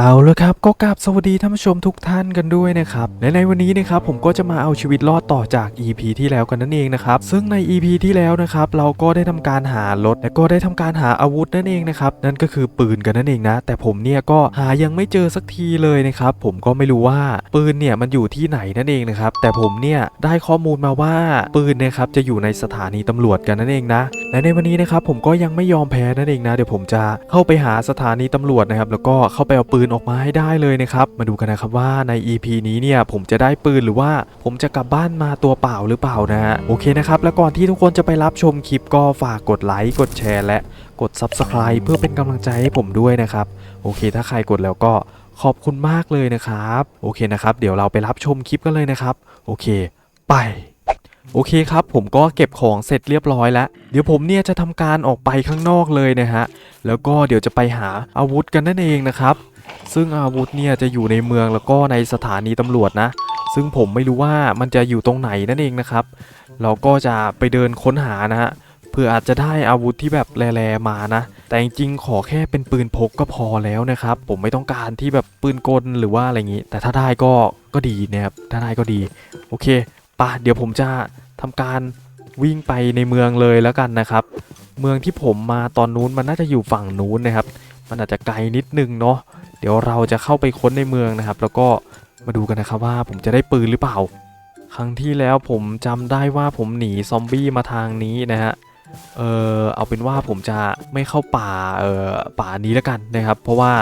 เอาละครับก็กราบสวัสดีท่านผู้ชมทุกท่านกันด้วยนะครับและในวันนี้นะครับผมก็จะมาเอาชีวิตรอดต่อจาก EP ที่แล้วกันนั่นเองนะครับซึ่งใน EP ที่แล้วนะครับเราก็ได้ทำการหารถและก็ได้ทำการหาอาวุธนั่นเองนะครับนั่นก็คือปืนกันนั่นเองนะแต่ผมเนี่ยก็หายังไม่เจอสักทีเลยนะครับผมก็ไม่รู้ว่าปืนเนี่ยมันอยู่ที่ไหนนั่นเองนะครับแต่ผมเนี่ยได้ข้อมูลมาว่าปืนนะครับจะอยู่ในสถานีตำรวจกันนั่นเองนะและในวันนี้นะครับผมก็ยังไม่ยอมแพ้นั่นเองนะเดี๋ยวผมจะเข้าไปหาสถานีตำรวจนะครับแล้วก็เข้าไปเอาปืนออกมาให้ได้เลยนะครับ มาดูกันนะครับว่าใน EP นี้เนี่ยผมจะได้ปืนหรือว่าผมจะกลับบ้านมาตัวเปล่าหรือเปล่านะฮะโอเคนะครับ แล้วก่อนที่ทุกคนจะไปรับชมคลิปก็ฝากกดไลค์กดแชร์และกด Subscribe เพื่อเป็นกำลังใจให้ผมด้วยนะครับ โอเค ถ้าใครกดแล้วก็ขอบคุณมากเลยนะครับ โอเคนะครับ เดี๋ยวเราไปรับชมคลิปกันเลยนะครับ โอเค ไปโอเคครับ ผมก็เก็บของเสร็จเรียบร้อยแล้ว เดี๋ยวผมเนี่ยจะทำการออกไปข้างนอกเลยนะฮะ แล้วก็เดี๋ยวจะไปหาอาวุธกันนั่นเองนะครับ ซึ่งอาวุธเนี่ยจะอยู่ในเมืองแล้วก็ในสถานีตำรวจนะ ซึ่งผมไม่รู้ว่ามันจะอยู่ตรงไหนนั่นเองนะครับ เราก็จะไปเดินค้นหานะฮะเพื่ออาจจะได้อาวุธที่แบบแรๆมานะ แต่จริงๆขอแค่เป็นปืนพกก็พอแล้วนะครับ ผมไม่ต้องการที่แบบปืนกลหรือว่าอะไรอย่างนี้ แต่ถ้าได้ก็ก็ดีนะครับ ถ้าได้ก็ดี โอเคปะเดี๋ยวผมจะทำการวิ่งไปในเมืองเลยแล้วกันนะครับ เมืองที่ผมมาตอนนู้นมันน่าจะอยู่ฝั่งนู้นนะครับ มันอาจจะไกลนิดนึงเนาะ ดี๋ยวเราจะเข้าไปค้นในเมืองนะครับ แล้วก็มาดูกันนะครับว่าผมจะได้ปืนหรือเปล่า ครั้งที่แล้วผมจำได้ว่าผมหนีซอมบี้มาทางนี้นะฮะเออเอาเป็นว่าผมจะไม่เข้าป่าเออป่านี้แล้วกันนะครับ เพราะว่า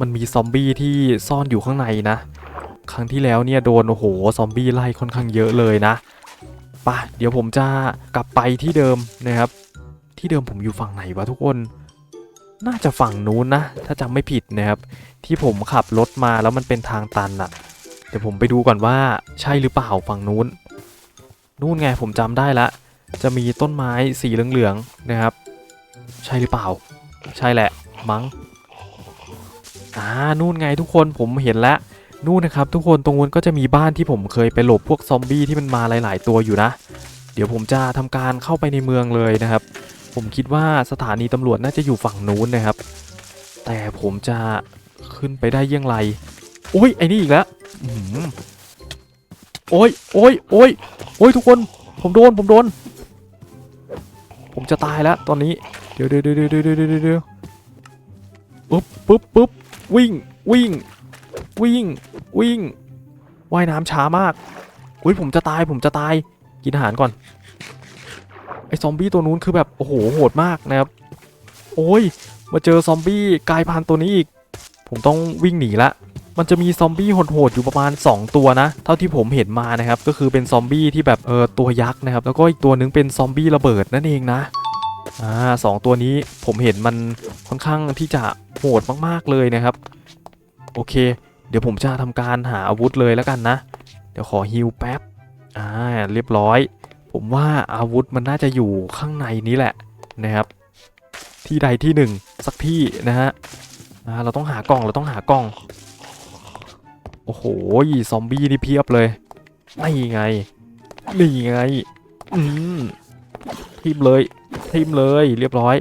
มันมีซอมบี้ที่ซ่อนอยู่ข้างในนะ ครั้งที่แล้วเนี่ยโดนโอ้โหซอมบี้ไล่ค่อนข้างเยอะเลยนะป่ะเดี๋ยวผมจะกลับไปที่เดิมนะครับ ที่เดิมผมอยู่ฝั่งไหนวะทุกคน น่าจะฝั่งนู้นนะ ถ้าจำไม่ผิดนะครับ ที่ผมขับรถมาแล้วมันเป็นทางตันอะเดี๋ยวผมไปดูก่อนว่าใช่หรือเปล่าฝั่งนู้น นู่นไงผมจำได้ละ จะมีต้นไม้สีเหลืองๆนะครับ ใช่หรือเปล่า ใช่แหละมั้งอ่านู่นไงทุกคนผมเห็นแล้วนู่นนะครับทุกคนตรงนู้นก็จะมีบ้านที่ผมเคยไปหลบพวกซอมบี้ที่มันมาหลาย ๆ ตัวอยู่นะ เดี๋ยวผมจะทำการเข้าไปในเมืองเลยนะครับ ผมคิดว่าสถานีตำรวจน่าจะอยู่ฝั่งนู้นนะครับ แต่ผมจะขึ้นไปได้ยี่ยงไรโอ้ยไอ้นี่อีกแล้วโอ้ยโอ้ยโอ้ยโอ้ยทุกคน ผมโดน ผมโดน ผมจะตายแล้วตอนนี้เดี๋ยวเดี๋ยวเดี๋ยวเดี๋ยวเดี๋ยวเดี๋ยวเดี๋ยวปุ๊บปุ๊บปุ๊บวิ่ง วิ่ง วิ่ง วิ่ง ว่ายน้ำช้ามาก อุ้ยผมจะตาย ผมจะตาย กินอาหารก่อน ไอ้ซอมบี้ตัวนู้นคือแบบโอ้โหโหดมากนะครับ โอ้ย มาเจอซอมบี้กลายพันธุ์ตัวนี้อีก ผมต้องวิ่งหนีละ มันจะมีซอมบี้โหดๆอยู่ประมาณ 2 ตัวนะ เท่าที่ผมเห็นมานะครับ ก็คือเป็นซอมบี้ที่แบบเออตัวยักษ์นะครับ แล้วก็อีกตัวนึงเป็นซอมบี้ระเบิดนั่นเองนะอ่าสองตัวนี้ผมเห็นมันค่อนข้างที่จะโหดมากๆเลยนะครับ โอเค เดี๋ยวผมจะทำการหาอาวุธเลยแล้วกันนะ เดี๋ยวขอฮิลแป๊บอ่าเรียบร้อย ผมว่าอาวุธมันน่าจะอยู่ข้างในนี้แหละนะครับ ที่ใดที่หนึ่งสักที่นะฮะเราต้องหากล่องเราต้องหากล่อง โอ้โหซอมบี้นี่เพียบเลยนี่ไงนี่ไงอืมทิมเลยทิมเลยเรียบร้อย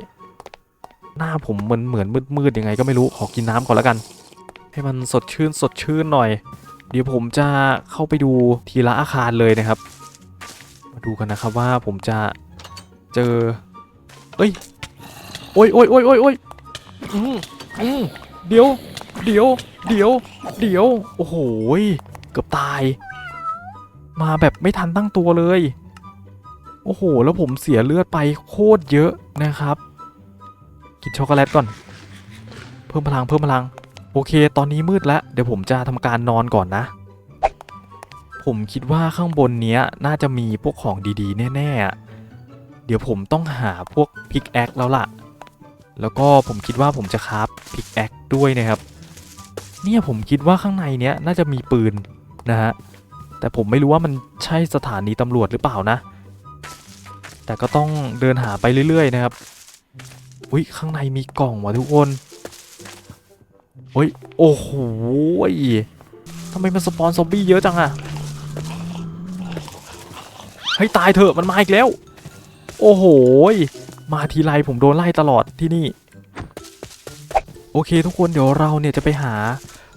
หน้าผมมันเหมือนมืดๆยังไงก็ไม่รู้ขอกินน้ำก่อนแล้วกัน ให้มันสดชื่นสดชื่นหน่อย เดี๋ยวผมจะเข้าไปดูทีละอาคารเลยนะครับ มาดูกันนะครับว่าผมจะเจอ เอ้ย โอ้ยโอ้ยโอ้ยโอ้ยโอ้ยอืมอืมเดี๋ยว เดี๋ยว เดี๋ยว เดี๋ยว โอ้โหยเกือบตาย มาแบบไม่ทันตั้งตัวเลย โอ้โห แล้วผมเสียเลือดไปโคตรเยอะนะครับ กินช็อกโกแลตก่อน เพิ่มพลัง เพิ่มพลัง โอเค ตอนนี้มืดแล้ว เดี๋ยวผมจะทำการนอนก่อนนะ ผมคิดว่าข้างบนเนี้ยน่าจะมีพวกของดีๆ แน่ๆอะเดี๋ยวผมต้องหาพวกพิกแอคแล้วล่ะ แล้วก็ผมคิดว่าผมจะคราฟพิกแอคด้วยนะครับ เนี่ยผมคิดว่าข้างในเนี้ยน่าจะมีปืนนะฮะ แต่ผมไม่รู้ว่ามันใช่สถานีตำรวจหรือเปล่านะ แต่ก็ต้องเดินหาไปเรื่อย ๆ นะครับ อุ้ยข้างในมีกล่องว่ะทุกคนอุ้ย โอ้โหทำไมมันสปอนซอมบี้เยอะจังอะ ให้ยตายเถอะมันมาอีกแล้ว โอ้โหมาทีไรผมโดนไล่ตลอดที่นี่ โอเคทุกคนเดี๋ยวเราเนี่ยจะไปหา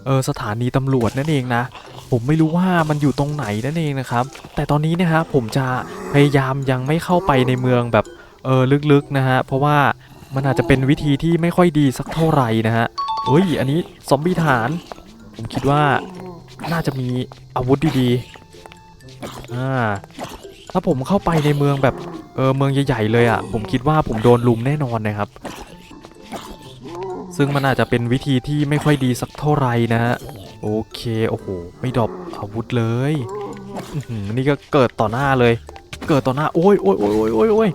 เออสถานีตำรวจนั่นเองนะ ผมไม่รู้ว่ามันอยู่ตรงไหนนั่นเองนะครับ แต่ตอนนี้เนะฮะผมจะพยายามยังไม่เข้าไปในเมืองแบบเออลึกๆนะฮะเพราะว่ามันอาจจะเป็นวิธีที่ไม่ค่อยดีสักเท่าไหร่นะฮะเฮ้ยอันนี้ซอมบี้ทหารผมคิดว่าน่าจะมีอาวุธดีๆอ่า ถ้าผมเข้าไปในเมืองแบบเออเมืองใหญ่ๆเลยอะ่ะ ผมคิดว่าผมโดนลุมแน่นอนนะครับ ซึ่งมันอาจจะเป็นวิธีที่ไม่ค่อยดีสักเท่าไหร่นะฮะโอเคโอ้โหไม่ดรอปอาวุธเลยนี่ก็เกิดต่อหน้าเลย เกิดต่อหน้าโอ้ยโอ้ยโอ้ยโอ้ยโอ้ยโอ้ย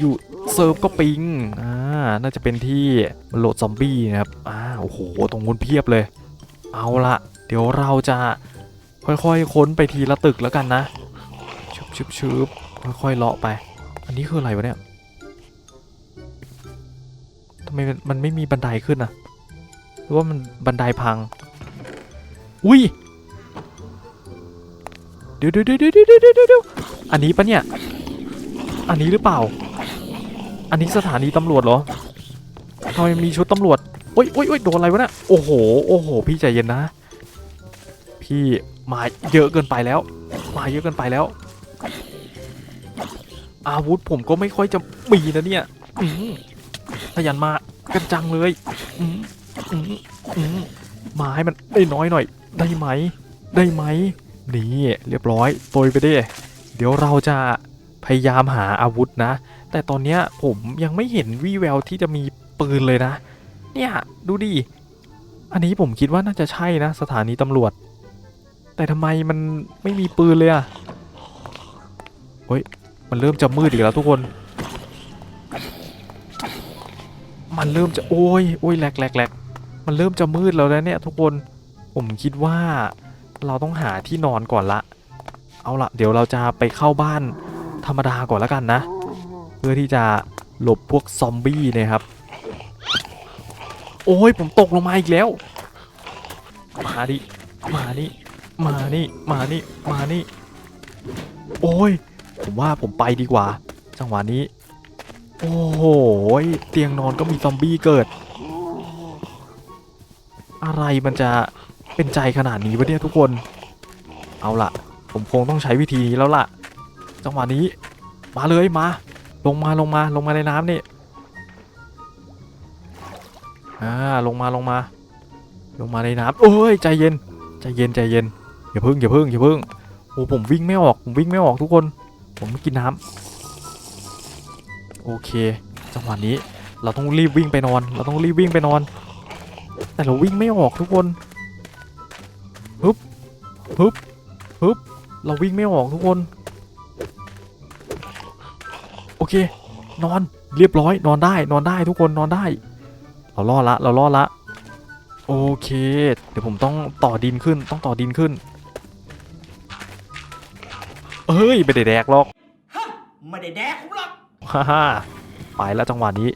อยู่ๆเซิร์ฟก็ปิงอ่าน่าจะเป็นที่มันโหลดซอมบี้นะครับอ่าโอ้โหตรงนู้นเพียบเลย เอาละเดี๋ยวเราจะค่อยๆค้นไปทีละตึกแล้วกันนะ ชึบชึบค่อยๆเลาะไป อันนี้คืออะไรวะเนี่ยทำไมมันไม่มีบันไดขึ้นอะหรือว่ามันบันไดพัง อุ้ยเดี๋ยวเดี๋ยวเดี๋ยวเดี๋ยวเดี๋ยวเดี๋ยวเดี๋ยวอันนี้ปะเนี่ย อันนี้หรือเปล่า อันนี้สถานีตำรวจเหรอทำไมมีชุดตำรวจโอ้ยโอ้ยโอ้ยโดนอะไรวะเนี่ยโอ้โห โอ้โห พี่ใจเย็นนะ พี่มาเยอะเกินไปแล้ว มาเยอะเกินไปแล้ว อาวุธผมก็ไม่ค่อยจะมีนะเนี่ยอืมขยันมากันจังเลยอืมอืมอืมมาให้มันได้น้อยหน่อย ได้ไหม ได้ไหม นี่เรียบร้อยตยไปดิเดี๋ยวเราจะพยายามหาอาวุธนะ แต่ตอนเนี้ยผมยังไม่เห็นวี่แววที่จะมีปืนเลยนะ เนี่ยดูดิ อันนี้ผมคิดว่าน่าจะใช่นะ สถานีตำรวจ แต่ทำไมมันไม่มีปืนเลยอะเฮ้ย มันเริ่มจะมืดอีกแล้วทุกคน มันเริ่มจะโอ้ยโอ้ยแหลกแหลกแหลกมันเริ่มจะมืดแล้วนะเนี่ยทุกคน ผมคิดว่าเราต้องหาที่นอนก่อนละ เอาละเดี๋ยวเราจะไปเข้าบ้านธรรมดาก่อนแล้วกันนะ เพื่อที่จะหลบพวกซอมบี้นะครับ โอ้ยผมตกลงมาอีกแล้ว มาดิ มานี่ มานี่ มานี่ มานี่ โอ้ย ผมว่าผมไปดีกว่า จังหวะนี้ โอ้โหเตียงนอนก็มีซอมบี้เกิด อะไรมันจะเป็นใจขนาดนี้วะเนี่ยทุกคน เอาล่ะ ผมคงต้องใช้วิธีนี้แล้วล่ะ จังหวะนี้ มาเลยมา ลงมาลงมาลงมาในน้ำนี่อ่าลงมาลงมา ลงมาในน้ำโอ้ยใจเย็น ใจเย็นใจเย็นอย่าพึ่งอย่าพึ่งอย่าพึ่งโอ้ผมวิ่งไม่ออกผมวิ่งไม่ออกทุกคน ผมไม่กินน้ำโอเค จังหวะนี้เราต้องรีบวิ่งไปนอน เราต้องรีบวิ่งไปนอน แต่เราวิ่งไม่ออกทุกคนฮึบฮึบฮึบเราวิ่งไม่ออกทุกคน โอเค นอนเรียบร้อย นอนได้ นอนได้ทุกคนนอนได้ เรารอดละ เรารอดละ โอเค เดี๋ยวผมต้องต่อดินขึ้น ต้องต่อดินขึ้น เฮ้ยไม่ได้แดกหรอกไม่ได้แดกผมหรอกฮ่าฮ่าไปแล้วจังหวะนี้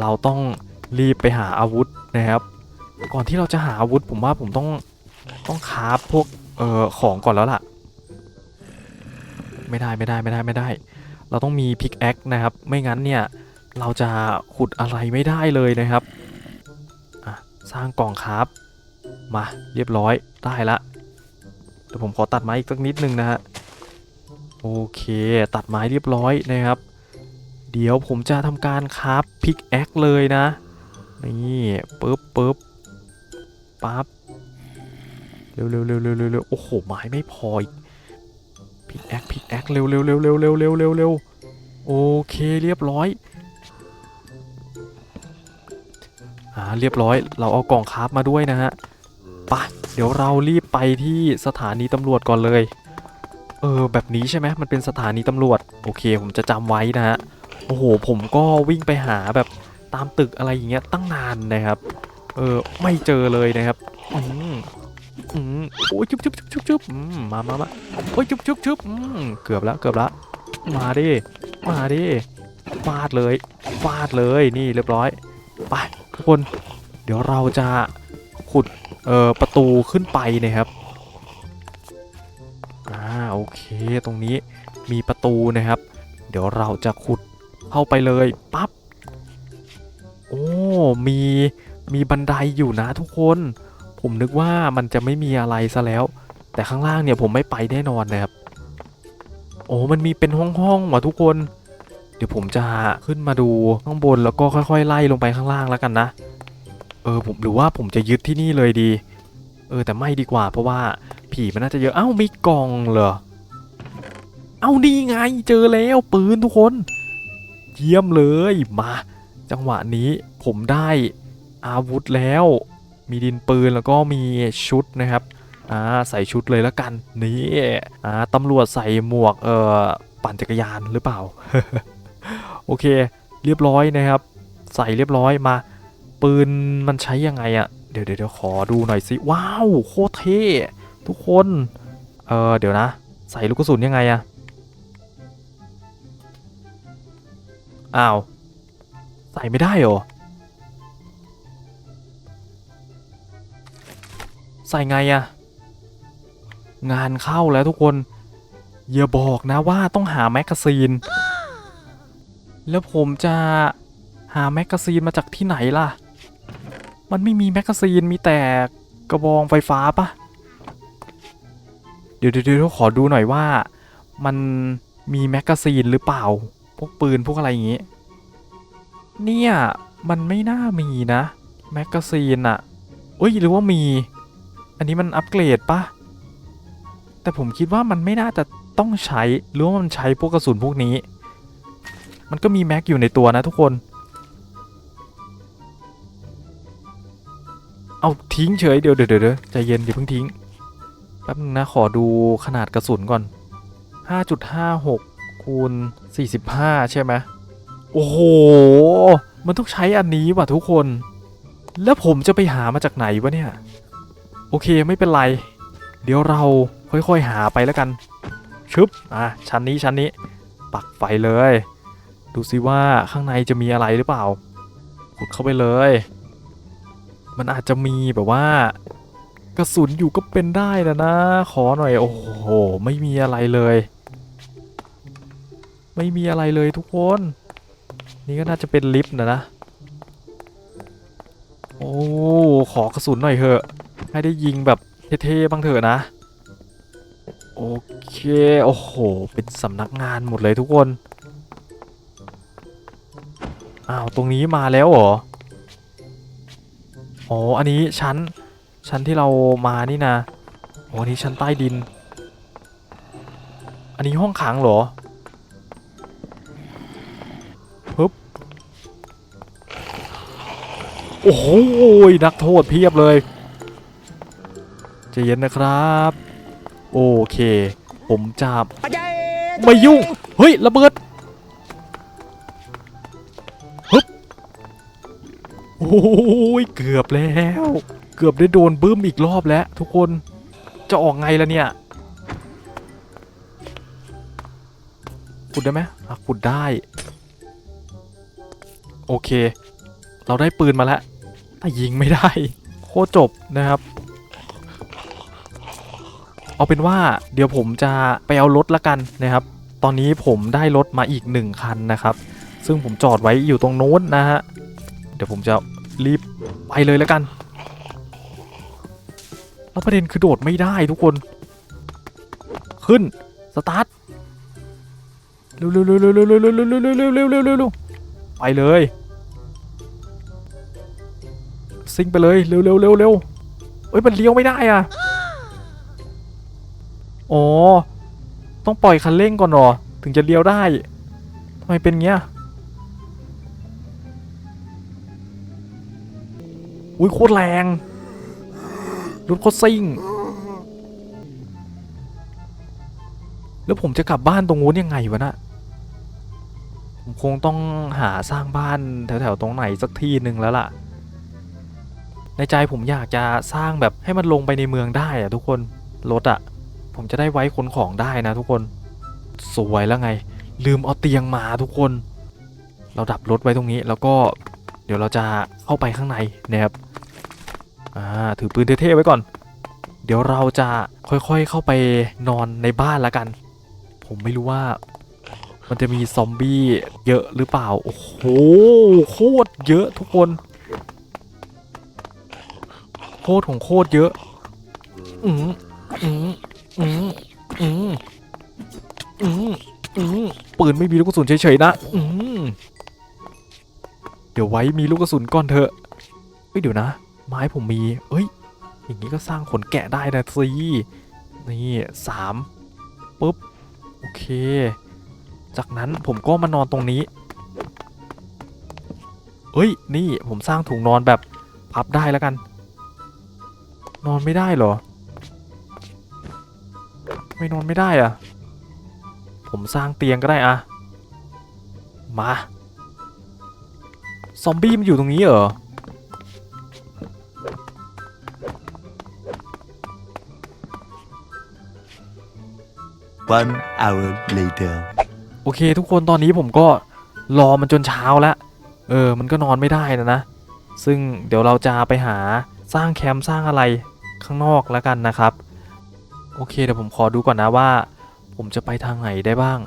เราต้องรีบไปหาอาวุธนะครับ ก่อนที่เราจะหาอาวุธผมว่าผมต้องต้องคราฟพวกเอ่อของก่อนแล้วล่ะ ไม่ได้ไม่ได้ไม่ได้ไม่ได้ เราต้องมีพิกแอคนะครับ ไม่งั้นเนี่ยเราจะขุดอะไรไม่ได้เลยนะครับอะสร้างกล่องคราฟมาเรียบร้อยได้ละเดี๋ยวผมขอตัดไม้อีกสักนิดนึงนะฮะ โอเค ตัดไม้เรียบร้อยนะครับ เดี๋ยวผมจะทำการคราฟพิกแอคเลยนะ นี่ปึ๊บปึ๊บปั๊บเร็วเร็วเร็วเร็วเร็วโอ้โหไม้ไม่พออีกพิกแอคพิกแอคเร็วเร็วเร็วเร็วเร็วเร็วเร็วเร็วโอเคเรียบร้อยอ่าเรียบร้อย เราเอากล่องคราฟมาด้วยนะฮะไปะเดี๋ยวเรารีบไปที่สถานีตำรวจก่อนเลย เออแบบนี้ใช่ไหมมันเป็นสถานีตำรวจ โอเค ผมจะจำไว้นะฮะโอ้โห ผมก็วิ่งไปหาแบบตามตึกอะไรอย่างเงี้ยตั้งนานนะครับ เออไม่เจอเลยนะครับอืมอืมโอ้ยจุ๊บจุ๊บจุ๊บจุ๊บจุ๊บอืมมามามาโอ้ยจุ๊บจุ๊บจุ๊บอืมเกือบแล้วเกือบแล้วมาดิมาดิฟาดเลยฟาดเลยนี่เรียบร้อยไปทุกคน เดี๋ยวเราจะขุดเอ่อประตูขึ้นไปนะครับ อ่าโอเคตรงนี้มีประตูนะครับ เดี๋ยวเราจะขุดเข้าไปเลยปั๊บโอ้มีมีบันไดอยู่นะทุกคน ผมนึกว่ามันจะไม่มีอะไรซะแล้ว แต่ข้างล่างเนี่ยผมไม่ไปแน่นอนนะครับ โอ้มันมีเป็นห้องๆว่ะทุกคน เดี๋ยวผมจะขึ้นมาดูข้างบนแล้วก็ค่อยๆ ไล่ลงไปข้างล่างแล้วกันนะเออผมหรือว่าผมจะยึดที่นี่เลยดี เออแต่ไม่ดีกว่าเพราะว่า ผีมันน่าจะเยอะเอ้ามีกล่องเหรอเอ้านี่ไงเจอแล้วปืนทุกคน เยี่ยมเลยมา จังหวะนี้ผมได้อาวุธแล้ว มีดินปืนแล้วก็มีชุดนะครับอ่าใส่ชุดเลยแล้วกันนี่อ่าตำรวจใส่หมวกเอ่อปั่นจักรยานหรือเปล่า โอเค เรียบร้อยนะครับ ใส่เรียบร้อยมา ปืนมันใช้ยังไงอะเดี๋ยวเดี๋ยวเดี๋ยวขอดูหน่อยสิว้าวโคตรเท่ ทุกคน เออเดี๋ยวนะ ใส่ลูกกระสุนยังไงอะอ้าว ใส่ไม่ได้เหรอ ใส่ไงอะงานเข้าแล้วทุกคน อย่าบอกนะว่าต้องหาแมกกาซีน แล้วผมจะหาแมกกาซีนมาจากที่ไหนล่ะ มันไม่มีแมกกาซีนมีแต่กระบองไฟฟ้าปะ ดี๋ยวเดี๋ยวเดี๋ยวขอดูหน่อยว่า มันมีแมกกาซีนหรือเปล่า พวกปืนพวกอะไรอย่างงี้ เนี่ย มันไม่น่ามีนะ แมกกาซีนอะเอ้ยหรือว่ามี อันนี้มันอัปเกรดปะแต่ผมคิดว่ามันไม่น่าจะต้องใช้ หรือว่ามันใช้พวกกระสุนพวกนี้ มันก็มีแม็กอยู่ในตัวนะทุกคน เอาทิ้งเฉยเดี๋ยวเดี๋ยวเดี๋ยวใจเย็นอย่าเพิ่งทิ้ง แป๊บนึงนะขอดูขนาดกระสุนก่อน 5.56 คูณ 45 ใช่ไหมโอ้โห มันต้องใช้อันนี้ว่ะทุกคน แล้วผมจะไปหามาจากไหนวะเนี่ย โอเคไม่เป็นไร เดี๋ยวเราค่อยๆหาไปแล้วกัน ชึบ อะ ชั้นนี้ชั้นนี้ ปักไฟเลย ดูซิว่าข้างในจะมีอะไรหรือเปล่า ขุดเข้าไปเลย มันอาจจะมีแบบว่า กระสุนอยู่ก็เป็นได้นะนะ ขอหน่อย โอ้โห ไม่มีอะไรเลย ไม่มีอะไรเลยทุกคน นี่ก็น่าจะเป็นลิฟต์นะนะ โอ้ ขอกระสุนหน่อยเถอะ ให้ได้ยิงแบบเท่ๆบ้างเถอะนะ โอเค โอ้โห เป็นสำนักงานหมดเลยทุกคน อ้าว ตรงนี้มาแล้วเหรอ อ๋อ อันนี้ชั้น ชั้นที่เรามานี่นะอ๋ออันนี้ชั้นใต้ดิน อันนี้ห้องขังเหรอฮึบโอ้โหนักโทษเพียบเลยใจเย็นนะครับ โอเค ผมจะไม่ยุ่ง เฮ้ย ระเบิดฮึบโอ้ยเกือบแล้ว เกือบได้โดนบึ้มอีกรอบแล้วทุกคนจะออกไงล่ะเนี่ยขุดได้ไหมขุดได้ โอเค เราได้ปืนมาแล้วแต่ยิงไม่ได้ โคตรจบนะครับ เอาเป็นว่าเดี๋ยวผมจะไปเอารถละกันนะครับ ตอนนี้ผมได้รถมาอีกหนึ่งคันนะครับ ซึ่งผมจอดไว้อยู่ตรงโน้นนะฮะ เดี๋ยวผมจะรีบไปเลยแล้วกัน แล้วประเด็นคือโดดไม่ได้ทุกคน ขึ้น สตาร์ทเร็วเร็วเร็วเร็วเร็วเร็วเร็วเร็วเร็วเร็วเร็วเร็วเร็วไปเลยซิงไปเลยเร็วเร็วเร็วเร็วเอ้ยมันเลี้ยวไม่ได้อะอ๋อต้องปล่อยคันเร่งก่อนหรอ ถึงจะเลี้ยวได้ทำไมเป็นเงี้ยอุ้ยโคตรแรง รถโคตรซิ่ง แล้วผมจะกลับบ้านตรงนู้นยังไงวะน่ะผมคงต้องหาสร้างบ้านแถวๆตรงไหนสักที่หนึ่งแล้วล่ะ ในใจผมอยากจะสร้างแบบให้มันลงไปในเมืองได้อะทุกคนรถอะผมจะได้ไว้ขนของได้นะทุกคน สวยแล้วไง ลืมเอาเตียงมาทุกคน เราดับรถไว้ตรงนี้แล้วก็เดี๋ยวเราจะเข้าไปข้างในนะครับ อ่าถือปืนเท่ๆไว้ก่อน เดี๋ยวเราจะค่อยๆเข้าไปนอนในบ้านละกัน ผมไม่รู้ว่า มันจะมีซอมบี้เยอะหรือเปล่า โอ้โหโคตรเยอะทุกคน โคตรของโคตรเยอะ อืมอืมอืมอืมอืมอืมปืนไม่มีลูกกระสุนเฉยๆนะ อืมเดี๋ยวไว้มีลูกกระสุนก่อนเถอะเฮ้ยเดี๋ยวนะ ไม้ผมมี เอ้ย อย่างนี้ก็สร้างขนแกะได้นะสินี่สามปุ๊บ โอเค จากนั้นผมก็มานอนตรงนี้เฮ้ย นี่ผมสร้างถุงนอนแบบพับได้แล้วกัน นอนไม่ได้เหรอ ไม่นอนไม่ได้อะผมสร้างเตียงก็ได้อะมา ซอมบี้มันอยู่ตรงนี้เหรอ One hour later. โอเค ทุกคนตอนนี้ผมก็รอมันจนเช้าแล้ว เออ มันก็นอนไม่ได้นะนะ ซึ่งเดี๋ยวเราจะไปหาสร้างแคมป์สร้างอะไรข้างนอกแล้วกันนะครับ โอเคเดี๋ยวผมขอดูก่อนนะว่า ผมจะไปทางไหนได้บ้าง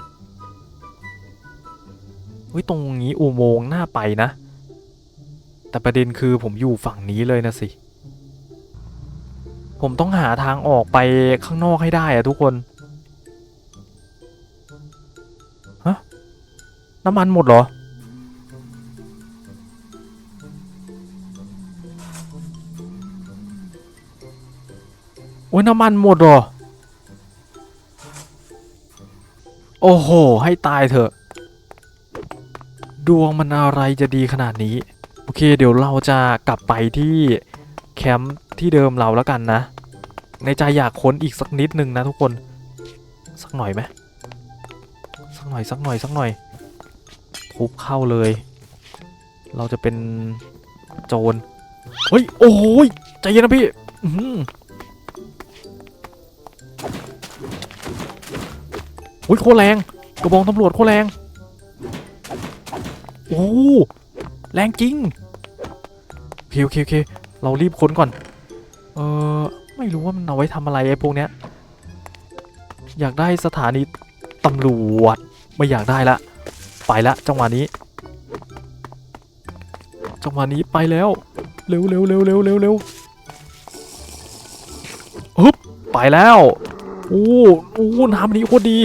เฮ้ยตรงนี้อุโมงค์น่าไปนะ แต่ประเด็นคือผมอยู่ฝั่งนี้เลยนะสิ ผมต้องหาทางออกไปข้างนอกให้ได้อะทุกคน น้ำมันหมดเหรอ โอ้ยน้ำมันหมดเหรอ โอ้โห ให้ตายเถอะ ดวงมันอะไรจะดีขนาดนี้ โอเค เดี๋ยวเราจะกลับไปที่แคมป์ที่เดิมเราแล้วกันนะ ในใจอยากค้นอีกสักนิดนึงนะทุกคน สักหน่อยไหมสักหน่อยสักหน่อยสักหน่อย ทุบเข้าเลย เราจะเป็นโจร เฮ้ย โอ้ยใจเย็นนะพี่อื้อหือโอ้ยโคตรแรง กระบองตำรวจโคตรแรง โอ้โหแรงจริงโอเคโอเคโอเค เรารีบค้นก่อน เออไม่รู้ว่ามันเอาไว้ทำอะไรไอ้พวกเนี้ย อยากได้สถานีตำรวจ ไม่อยากได้ละ ไปละจังหวะนี้ จังหวะนี้ไปแล้ว เร็วเร็วเร็วเร็วเร็วเร็วฮึบไปแล้วโอ้โอ้น้ำนี้โคตรดี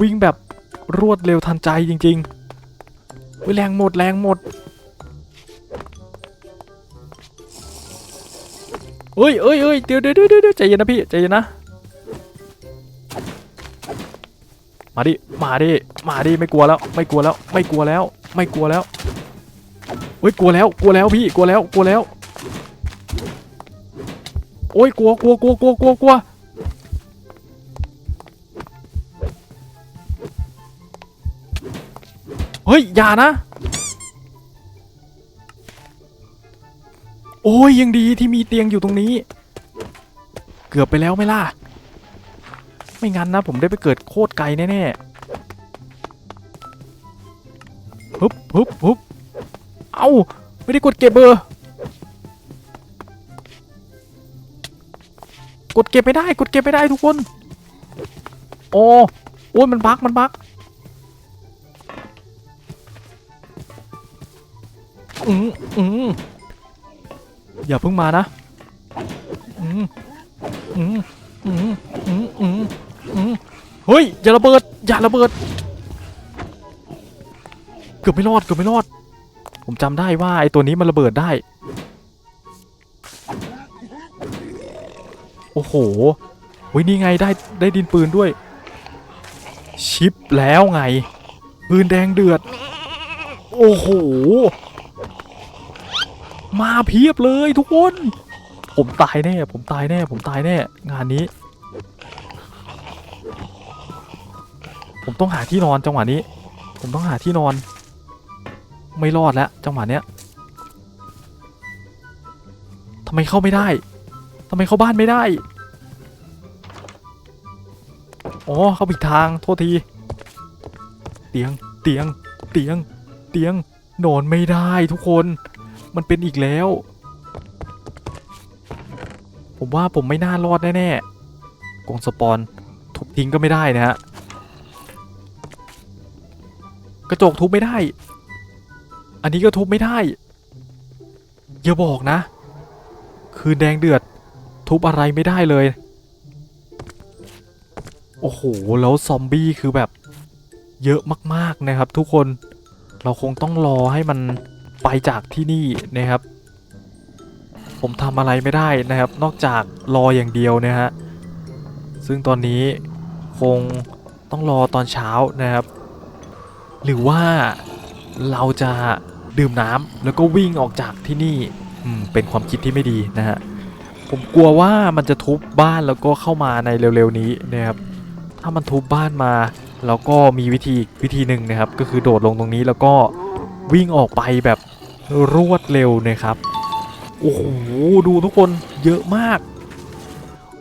วิ่งแบบรวดเร็วทันใจจริงๆเฮ้ยแรงหมดแรงหมดเอ้ยเอ้ยเอ้ยเดี๋ยวเดี๋ยวเดี๋ยวใจเย็นนะพี่ใจเย็นนะ มาดิ มาดิ มาดิ ไม่กลัวแล้ว ไม่กลัวแล้ว ไม่กลัวแล้ว ไม่กลัวแล้วเฮ้ย กลัวแล้ว กลัวแล้วพี่ กลัวแล้ว กลัวแล้ว โอ้ย กลัว กลัว กลัว กลัว กลัว กลัว เฮ้ย อย่านะ โอ้ย ยังดีที่มีเตียงอยู่ตรงนี้ เกือบไปแล้วไม่ล่ะ ไม่งั้นนะผมได้ไปเกิดโคตรไกลแน่ๆฮึบฮึบฮึบเอาไม่ได้กดเก็บเบอร์ กดเก็บไม่ได้ กดเก็บไม่ได้ทุกคนโอ้โอ้ยมันบักมันบักอืมอืมอย่าเพิ่งมานะอืมอืมอืมอืมอืมอืม เฮ้ย อย่าระเบิด อย่าระเบิด เกือบไม่รอด เกือบไม่รอด ผมจำได้ว่าไอ้ตัวนี้มันระเบิดได้ โอ้โหเฮ้ยนี่ไงได้ได้ดินปืนด้วย ชิปแล้วไง ปืนแดงเดือด โอ้โห มาเพียบเลยทุกคน ผมตายแน่ ผมตายแน่ ผมตายแน่ งานนี้ ผมต้องหาที่นอนจังหวะนี้ ผมต้องหาที่นอน ไม่รอดแล้วจังหวะเนี้ยทำไมเข้าไม่ได้ทำไมเข้าบ้านไม่ได้อ๋อเข้าผิดทางโทษที เตียงเตียงเตียงเตียงนอนไม่ได้ทุกคน มันเป็นอีกแล้ว ผมว่าผมไม่น่ารอดแน่ๆกองสปอนทุบทิ้งก็ไม่ได้นะฮะ กระจกทุบไม่ได้ อันนี้ก็ทุบไม่ได้ อย่าบอกนะ คือแดงเดือด ทุบอะไรไม่ได้เลย โอ้โห แล้วซอมบี้คือแบบ เยอะมากๆนะครับ ทุกคน เราคงต้องรอให้มันไปจากที่นี่นะครับ ผมทำอะไรไม่ได้นะครับ นอกจากรออย่างเดียวนะฮะ ซึ่งตอนนี้คงต้องรอตอนเช้านะครับ หรือว่าเราจะดื่มน้ำแล้วก็วิ่งออกจากที่นี่อืมเป็นความคิดที่ไม่ดีนะฮะผมกลัวว่ามันจะทุบบ้านแล้วก็เข้ามาในเร็วๆนี้นะครับถ้ามันทุบบ้านมาเราก็มีวิธีอีกวิธีหนึ่งนะครับ ก็คือโดดลงตรงนี้แล้วก็วิ่งออกไปแบบรวดเร็วนะครับโอ้โหดูทุกคนเยอะมาก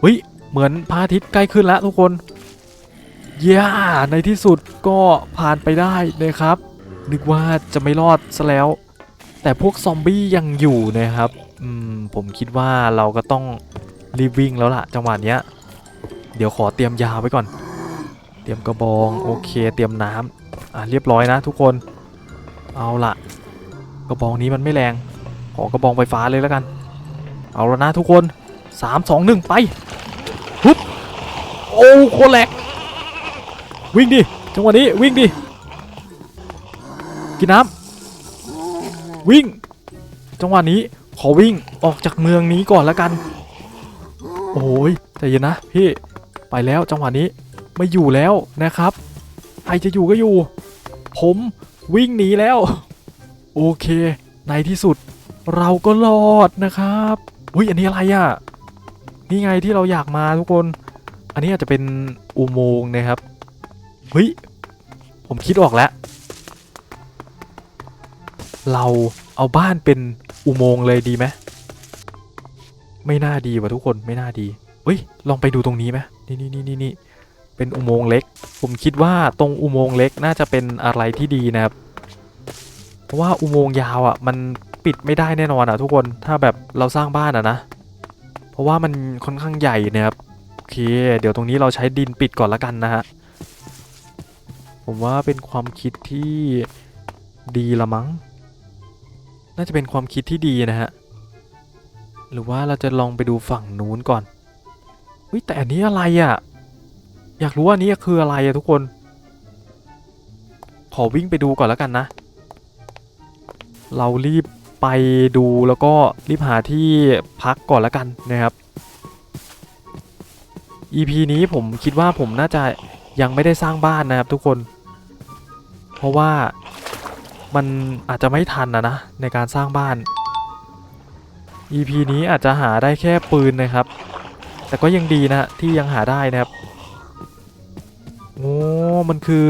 เฮ้ยเหมือนพระอาทิตย์ใกล้ขึ้นแล้วทุกคน ย่าในที่สุดก็ผ่านไปได้นะครับ นึกว่าจะไม่รอดซะแล้ว แต่พวกซอมบี้ยังอยู่นะครับอืมผมคิดว่าเราก็ต้องรีบวิ่งแล้วล่ะ จังหวะเนี้ย เดี๋ยวขอเตรียมยาไว้ก่อน เตรียมกระบองโอเค เตรียมน้ำอะเรียบร้อยนะทุกคน เอาล่ะ กระบองนี้มันไม่แรง ขอกระบองไฟฟ้าเลยแล้วกัน เอาแล้วนะทุกคน 3 2 1 ไปฮึบโอ้โคตรแหลก วิ่งดิจังหวะนี้วิ่งดิกินน้ำวิ่ง จังหวะนี้ขอวิ่งออกจากเมืองนี้ก่อนแล้วกัน โอ้ยใจเย็นนะพี่ไปแล้วจังหวะนี้ไม่อยู่แล้วนะครับใครจะอยู่ก็อยู่ ผมวิ่งหนีแล้ว โอเค ในที่สุดเราก็รอดนะครับอุ้ยอันนี้อะไรอะ่ะนี่ไงที่เราอยากมาทุกคน อันนี้อาจจะเป็นอุโมงค์นะครับ เฮ้ย ผมคิดออกแล้ว เราเอาบ้านเป็นอุโมงค์เลยดีไหมไม่น่าดีว่ะทุกคนไม่น่าดี เฮ้ย ลองไปดูตรงนี้ไหมนี่นี่นี่นี่นี่เป็นอุโมงค์เล็ก ผมคิดว่าตรงอุโมงค์เล็กน่าจะเป็นอะไรที่ดีนะครับ เพราะว่าอุโมงค์ยาวอะ มันปิดไม่ได้แน่นอนอะ ทุกคนถ้าแบบเราสร้างบ้านอะนะ เพราะว่ามันค่อนข้างใหญ่นะครับโอเค เดี๋ยวตรงนี้เราใช้ดินปิดก่อนละกันนะฮะ ผมว่าเป็นความคิดที่ดีละมั้ง น่าจะเป็นความคิดที่ดีนะฮะ หรือว่าเราจะลองไปดูฝั่งนู้นก่อนเฮ้ยแต่อันนี้อะไรอะ่ะ อยากรู้ว่าอันนี้คืออะไรอะทุกคน ขอวิ่งไปดูก่อนแล้วกันนะ เรารีบไปดูแล้วก็รีบหาที่พักก่อนแล้วกันนะครับ EP นี้ผมคิดว่าผมน่าจะยังไม่ได้สร้างบ้านนะครับทุกคน เพราะว่ามันอาจจะไม่ทันนะนะ ในการสร้างบ้าน EP นี้อาจจะหาได้แค่ปืนนะครับ แต่ก็ยังดีนะที่ยังหาได้นะครับ โอ้ มันคือ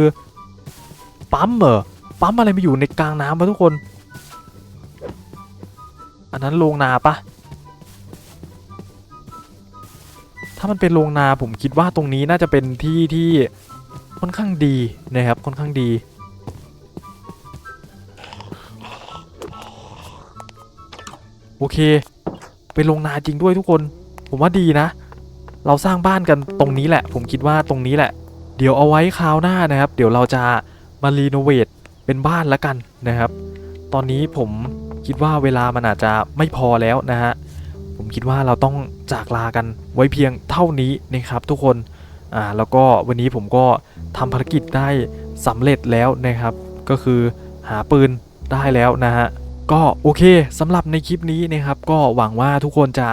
ปั๊มเหรอ ปั๊มอะไรมาอยู่ในกลางน้ำปะทุกคน อันนั้นโรงนาปะถ้ามันเป็นโรงนาผมคิดว่าตรงนี้น่าจะเป็นที่ที่ค่อนข้างดีนะครับค่อนข้างดี โอเค เป็นโรงนาจริงด้วยทุกคน ผมว่าดีนะ เราสร้างบ้านกันตรงนี้แหละ ผมคิดว่าตรงนี้แหละ เดี๋ยวเอาไว้คราวหน้านะครับ เดี๋ยวเราจะมารีโนเวทเป็นบ้านละกันนะครับ ตอนนี้ผมคิดว่าเวลามันอาจจะไม่พอแล้วนะฮะ ผมคิดว่าเราต้องจากลากันไว้เพียงเท่านี้นะครับ ทุกคนอ่าแล้วก็วันนี้ผมก็ทำภารกิจได้สำเร็จแล้วนะครับ ก็คือหาปืนได้แล้วนะฮะ ก็โอเคสำหรับในคลิปนี้นะครับก็หวังว่าทุกคนจะ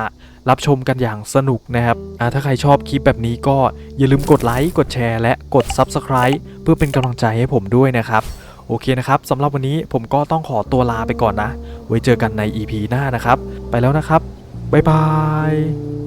รับชมกันอย่างสนุกนะครับอ่าถ้าใครชอบคลิปแบบนี้ก็อย่าลืมกดไลค์กดแชร์และกด Subscribe เพื่อเป็นกำลังใจให้ผมด้วยนะครับ โอเคนะครับสำหรับวันนี้ผมก็ต้องขอตัวลาไปก่อนนะ ไว้เจอกันใน EP หน้านะครับ ไปแล้วนะครับ บ๊ายบาย